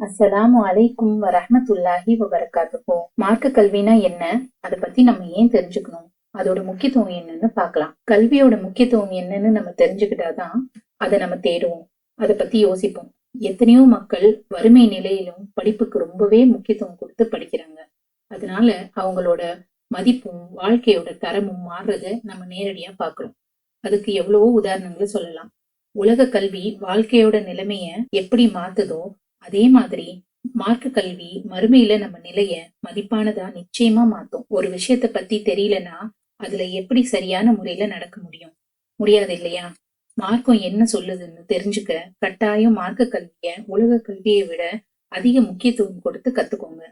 அஸ்ஸலாமு அலைக்கும் வரஹமத்துல்லாஹி வபரகாத்துஹு. மார்க்க கல்வினா என்ன? அதை பத்தி நம்ம ஏன் தெரிஞ்சுக்கணும்? அதோட முக்கியத்துவம் என்னன்னு பார்க்கலாம் கல்வியோட முக்கியத்துவம் என்னன்னு நம்ம தெரிஞ்சுக்கிட்டாதான் அதை நம்ம தேடுவோம். அதை பத்தி யோசிப்போம். எத்தனையோ மக்கள் வறுமை நிலையிலும் படிப்புக்கு ரொம்பவே முக்கியத்துவம் கொடுத்து படிக்கிறாங்க. அதனால அவங்களோட மதிப்பும் வாழ்க்கையோட தரமும் மாறுறத நம்ம நேரடியா பார்க்கிறோம் அதுக்கு எவ்வளவோ உதாரணங்களை சொல்லலாம். உலக கல்வி வாழ்க்கையோட நிலைமைய எப்படி மாத்துதோ அதே மாதிரி மார்க்க கல்வி மறுமையில நம்ம நிலைய மதிப்பானதா நிச்சயமா மாத்தும். ஒரு விஷயத்த பத்தி தெரியலனா அதுல எப்படி சரியான முறையில நடக்க முடியும்? முடியாது இல்லையா? மார்க்கம் என்ன சொல்லுதுன்னு தெரிஞ்சுக்க கட்டாயம் மார்க்க கல்விய உலக கல்வியை விட அதிக முக்கியத்துவம் கொடுத்து கத்துக்கோங்க.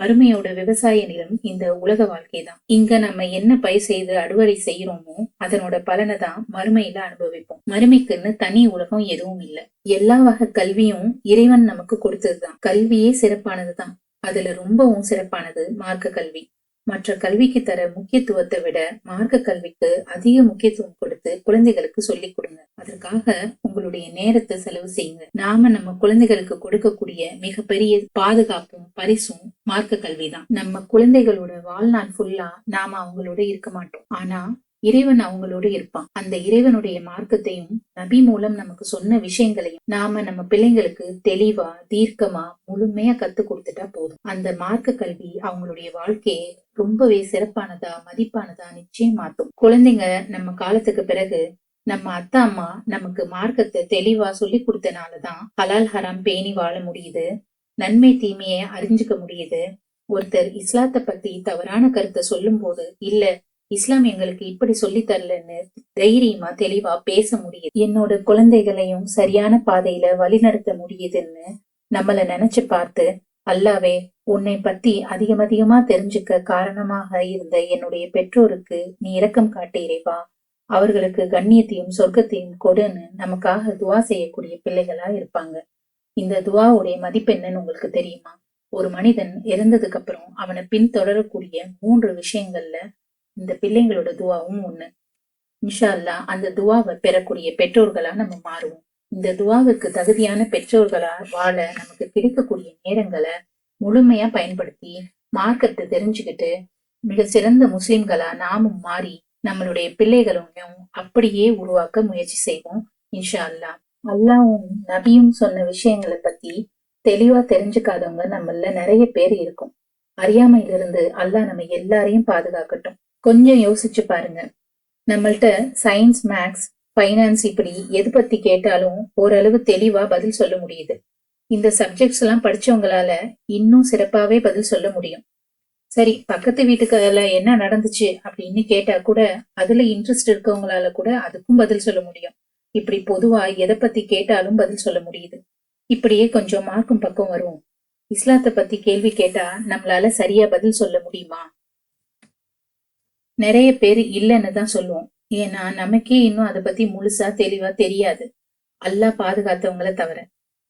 மறுமையோட விவசாய நிலம் இந்த உலக வாழ்க்கை தான் இங்க நம்ம என்ன பயிர் செய்து அறுவடை செய்யறோமோ அதனோட பலனை தான் மறுமையில அனுபவிப்போம். மறுமைக்குன்னு தனி உலகம் எதுவும் இல்ல. எல்லா வகை கல்வியும் இறைவன் நமக்கு கொடுத்ததுதான். கல்வியே சிறப்பானதுதான். அதுல ரொம்பவும் சிறப்பானது மார்க்க கல்வி. மற்ற கல்விக்கு தர முக்கியத்துவத்தை விட மார்க்க கல்விக்கு அதிக முக்கியத்துவம் கொடுத்து குழந்தைகளுக்கு சொல்லிக் கொடுங்க. அதற்காக உங்களுடைய நேரத்தை செலவு செய்யுங்க. நாம நம்ம குழந்தைகளுக்கு கொடுக்கக்கூடிய மிகப்பெரிய பாதுகாப்பும் பரிசும் மார்க்க கல்விதான். நம்ம குழந்தைகளோட வாழ்நாள் ஃபுல்லா நாம அவங்களோட இருக்க மாட்டோம். ஆனா இறைவன் அவங்களோட இருப்பான். அந்த இறைவனுடைய மார்க்கத்தையும் நபி மூலம் நமக்கு சொன்ன விஷயங்களையும் நாம நம்ம பிள்ளைங்களுக்கு தெளிவா தீர்க்கமா முழுமையா கத்து கொடுத்துட்டா போதும். அந்த மார்க்க கல்வி அவங்களுடைய வாழ்க்கையை ரொம்பவே சிறப்பானதா மதிப்பானதா நிச்சயம் மாத்தும். குழந்தைங்க நம்ம காலத்துக்கு பிறகு நம்ம அத்தா அம்மா நமக்கு மார்க்கத்தை தெளிவா சொல்லி கொடுத்தனாலதான் ஹலால் ஹராம் பேணி வாழ முடியுது. நன்மை தீமையை அறிஞ்சுக்க முடியுது. ஒருத்தர் இஸ்லாத்தை பத்தி தவறான கருத்தை சொல்லும் போது இல்ல இஸ்லாம் எங்களுக்கு இப்படி சொல்லி தரலன்னு தைரியமா தெளிவா பேச முடியுது. என்னோட குழந்தைகளையும் சரியான பாதையில வழிநடத்த முடியுதுன்னு நம்மள நினைச்சு பார்த்து அல்லாவே உன்னை பத்தி அதிகம் அதிகமா தெரிஞ்சுக்க காரணமாக இருந்த என்னுடைய பெற்றோருக்கு நீ இரக்கம் காட்டு இறைவா. அவர்களுக்கு கண்ணியத்தையும் சொர்க்கத்தையும் கொடுன்னு நமக்காக துவா செய்யக்கூடிய பிள்ளைகளா இருப்பாங்க. இந்த துவாவுடைய மதிப்பு என்னன்னு உங்களுக்கு தெரியுமா? ஒரு மனிதன் இறந்ததுக்கு அப்புறம் அவனை பின்தொடரக்கூடிய மூன்று விஷயங்கள்ல இந்த பிள்ளைங்களோட துவாவும் ஒண்ணு. இன்ஷா அல்லா அந்த துவாவை பெறக்கூடிய பெற்றோர்களா நம்ம மாறுவோம். இந்த துவாவுக்கு தகுதியான பெற்றோர்களா வாழ நமக்கு கிடைக்கக்கூடிய நேரங்களை முழுமையா பயன்படுத்தி மார்க்கத்தை தெரிஞ்சுக்கிட்டு மிக சிறந்த முஸ்லிம்களா நாமும் மாறி நம்மளுடைய பிள்ளைகளையும் அப்படியே உருவாக்க முயற்சி செய்வோம் இன்ஷா அல்லா அல்லாவும் நபியும் சொன்ன விஷயங்களை பத்தி தெளிவா தெரிஞ்சுக்காதவங்க நம்மள நிறைய பேர் இருக்கும். அறியாமையிலிருந்து அல்லாஹ் நம்ம எல்லாரையும் பாதுகாக்கட்டும். கொஞ்சம் யோசிச்சு பாருங்க. நம்மள்ட்ட சயின்ஸ் மேக்ஸ் ஃபைனான்ஸ் இப்படி எது பத்தி கேட்டாலும் ஓரளவு தெளிவா பதில் சொல்ல முடியுது. இந்த சப்ஜெக்ட்ஸ் எல்லாம் படிச்சவங்களால இன்னும் சிறப்பாவே பதில் சொல்ல முடியும். சரி பக்கத்து வீட்டுக்கால என்ன நடந்துச்சு அப்படின்னு கேட்டா கூட அதுல இன்ட்ரெஸ்ட் இருக்கவங்களால கூட அதுக்கும் பதில் சொல்ல முடியும். இப்படி பொதுவா எதை பத்தி கேட்டாலும் பதில் சொல்ல முடியுது. இப்படியே கொஞ்சம் மார்க்கும் பக்கம் வரும். இஸ்லாத்தை பத்தி கேள்வி கேட்டா நம்மளால சரியா பதில் சொல்ல முடியுமா? நிறைய பேர் இல்லைன்னு தான் சொல்லுவோம். ஏன்னா நமக்கே இன்னும் அதை பத்தி முழுசா தெளிவா தெரியாது. அல்லாஹ் பாதுகாத்தவங்களை தவிர.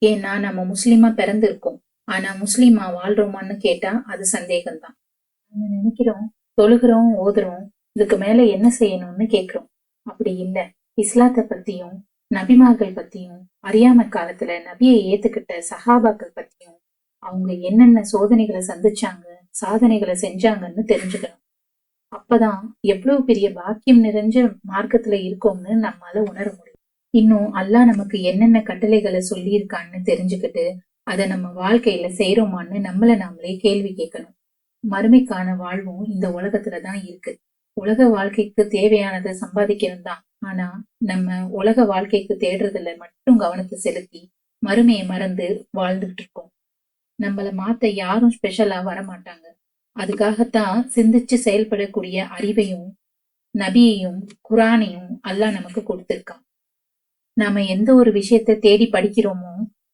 ஏன்னா நம்ம முஸ்லீமா பிறந்திருக்கோம். ஆனா முஸ்லீமா வாழ்றோமான்னு கேட்டா அது சந்தேகம்தான். நம்ம நினைக்கிறோம் தொழுகிறோம் ஓதுறோம் இதுக்கு மேல என்ன செய்யணும்னு கேக்குறோம் அப்படி இல்ல. இஸ்லாத்தை பத்தியும் நபிமார்கள் பத்தியும் அறியாம காலத்துல நபியை ஏத்துக்கிட்ட சஹாபாக்கள் பத்தியும் அவங்க என்னென்ன சோதனைகளை சந்திச்சாங்க சாதனைகளை செஞ்சாங்கன்னு தெரிஞ்சுக்கணும். அப்பதான் எவ்வளவு பெரிய பாக்கியம் நிறைஞ்ச மார்க்கத்துல இருக்கோம்னு நம்மால உணர முடியும். இன்னும் அல்லாஹ் நமக்கு என்னென்ன கட்டளைகளை சொல்லியிருக்கான்னு தெரிஞ்சுக்கிட்டு அதை நம்ம வாழ்க்கையில செய்யறோமான்னு நம்மள நாமளே கேள்வி கேட்கணும். மறுமைக்கான வாழ்வும் இந்த உலகத்துலதான் இருக்கு. உலக வாழ்க்கைக்கு தேவையானதை சம்பாதிக்கணும் தான். ஆனா நம்ம உலக வாழ்க்கைக்கு தேடுறதுல மட்டும் கவனத்தை செலுத்தி மறுமையை மறந்து வாழ்ந்துட்டு இருக்கோம். நம்மள மாத்த யாரும் ஸ்பெஷலா வரமாட்டாங்க. அதுக்காகத்தான் சிந்திச்சு செயல்படக்கூடிய அறிவையும் நபியையும் குரானையும் அல்லாஹ் நமக்கு கொடுத்திருக்கான். நாம எந்த ஒரு விஷயத்த தேடி படிக்கிறோமோ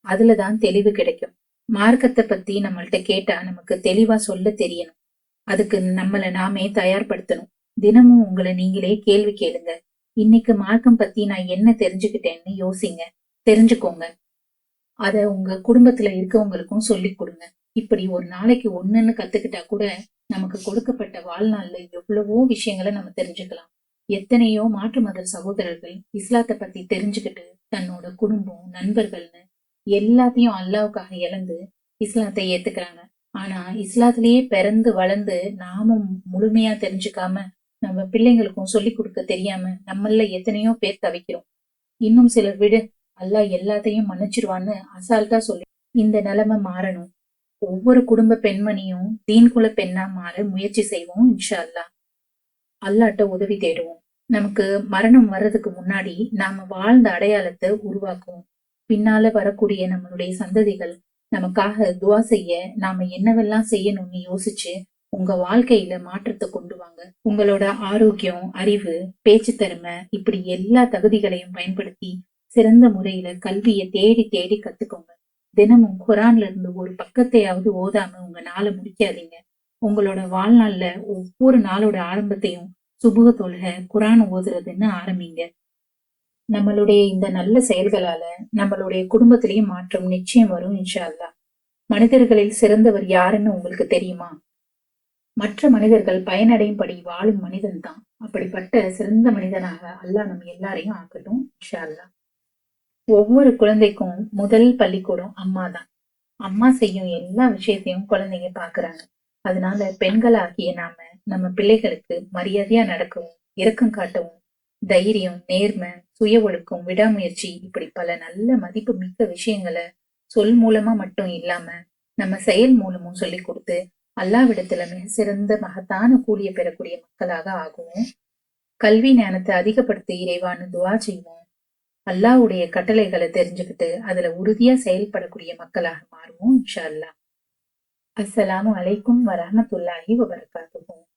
அதுலதான் தெளிவு கிடைக்கும். மார்க்கத்தை பத்தி நம்மள்ட்ட கேட்டா நமக்கு தெளிவா சொல்ல தெரியணும். அதுக்கு நம்மளை நாமே தயார்படுத்தணும். தினமும் உங்களை நீங்களே கேள்வி கேளுங்க. இன்னைக்கு மார்க்கம் பத்தி நான் என்ன தெரிஞ்சுக்கிட்டேன்னு யோசிங்க. தெரிஞ்சுக்கோங்க. அத உங்க குடும்பத்துல இருக்கவங்களுக்கும் சொல்லி கொடுங்க. இப்படி ஒரு நாளைக்கு ஒண்ணுன்னு கத்துக்கிட்டா கூட நமக்கு கொடுக்கப்பட்ட வாழ்நாள்ல எவ்வளவோ விஷயங்களை நம்ம தெரிஞ்சுக்கலாம். எத்தனையோ மாற்று மத சகோதரர்கள் இஸ்லாத்தை பத்தி தெரிஞ்சுக்கிட்டு தன்னோட குடும்பம் நண்பர்கள்னு எல்லாத்தையும் அல்லாவுக்காக இழந்து இஸ்லாத்தை ஏத்துக்கிறாங்க. ஆனா இஸ்லாத்திலேயே பிறந்து வளர்ந்து நாமும் முழுமையா தெரிஞ்சுக்காம நம்ம பிள்ளைங்களுக்கும் சொல்லி கொடுக்க தெரியாம நம்மள எத்தனையோ பேர் தவிக்கிறோம். இன்னும் சிலர் விடு அல்லாஹ் எல்லாத்தையும் மன்னிச்சிருவான்னு அசால்ட்டா சொல்லி இந்த நிலைமை மாறணும். ஒவ்வொரு குடும்ப பெண்மணியும் தீன்குல பெண்ணா மாற முயற்சி செய்வோம் இன்ஷா அல்லாஹ் அல்லாட்ட உதவி தேடுவோம். நமக்கு மரணம் வர்றதுக்கு முன்னாடி நாம வாழ்ந்த அடையாளத்தை உருவாக்குவோம். பின்னால வரக்கூடிய நம்மளுடைய சந்ததிகள் நமக்காக துவா செய்ய நாம என்னவெல்லாம் செய்யணும்னு யோசிச்சு உங்க வாழ்க்கையில மாற்றத்தை கொண்டு வாங்க. உங்களோட ஆரோக்கியம் அறிவு பேச்சு திறமை இப்படி எல்லா தகுதிகளையும் பயன்படுத்தி சிறந்த முறையில கல்வியை தேடி தேடி கத்துக்கோங்க. தினமும் குரான்ல இருந்து ஒரு பக்கத்தையாவது ஓதாம உங்க நாளை முடிக்காதீங்க. உங்களோட வாழ்நாள்ல ஒவ்வொரு நாளோட ஆரம்பத்தையும் சுபுக தொழுக குரான் ஓதுறதுன்னு ஆரம்பிங்க. நம்மளுடைய இந்த நல்ல செயல்களால நம்மளுடைய குடும்பத்திலேயும் மாற்றம் நிச்சயம் வரும் இன்ஷா மனிதர்களில் சிறந்தவர் யாருன்னு உங்களுக்கு தெரியுமா? மற்ற மனிதர்கள் பயனடையும்படி வாழும் மனிதன் தான் அப்படிப்பட்ட சிறந்த மனிதனாக அல்லாஹ் நம்ம எல்லாரையும் ஆக்கட்டும் இன்ஷா ஒவ்வொரு குழந்தைக்கும் முதல் பள்ளிக்கூடம் அம்மா தான் அம்மா செய்யும் எல்லா விஷயத்தையும் குழந்தைங்க பாக்குறாங்க. அதனால பெண்களாகிய நாம நம்ம பிள்ளைகளுக்கு மரியாதையா நடக்கவும் இரக்கம் காட்டவும் தைரியம் நேர்மை சுய ஒழுக்கம் விடாமுயற்சி இப்படி பல நல்ல மதிப்பு மிக்க விஷயங்களை சொல் மூலமா மட்டும் இல்லாம நம்ம செயல் மூலமும் சொல்லி கொடுத்து அல்லாவிடத்துல மிக சிறந்த மகத்தான கூலிய பெறக்கூடிய மக்களாக ஆகும் கல்வி ஞானத்தை அதிகப்படுத்தி இறைவான்னு துவா செய்வோம். அல்லாவுடைய கட்டளைகளை தெரிஞ்சுக்கிட்டு அதுல உறுதியா செயல்படக்கூடிய மக்களாக மாறுவோம் இன்ஷா அல்லாஹ். அஸ்ஸலாமு அலைக்கும் வரஹமத்துல்லாஹி வபரகாத்துஹு.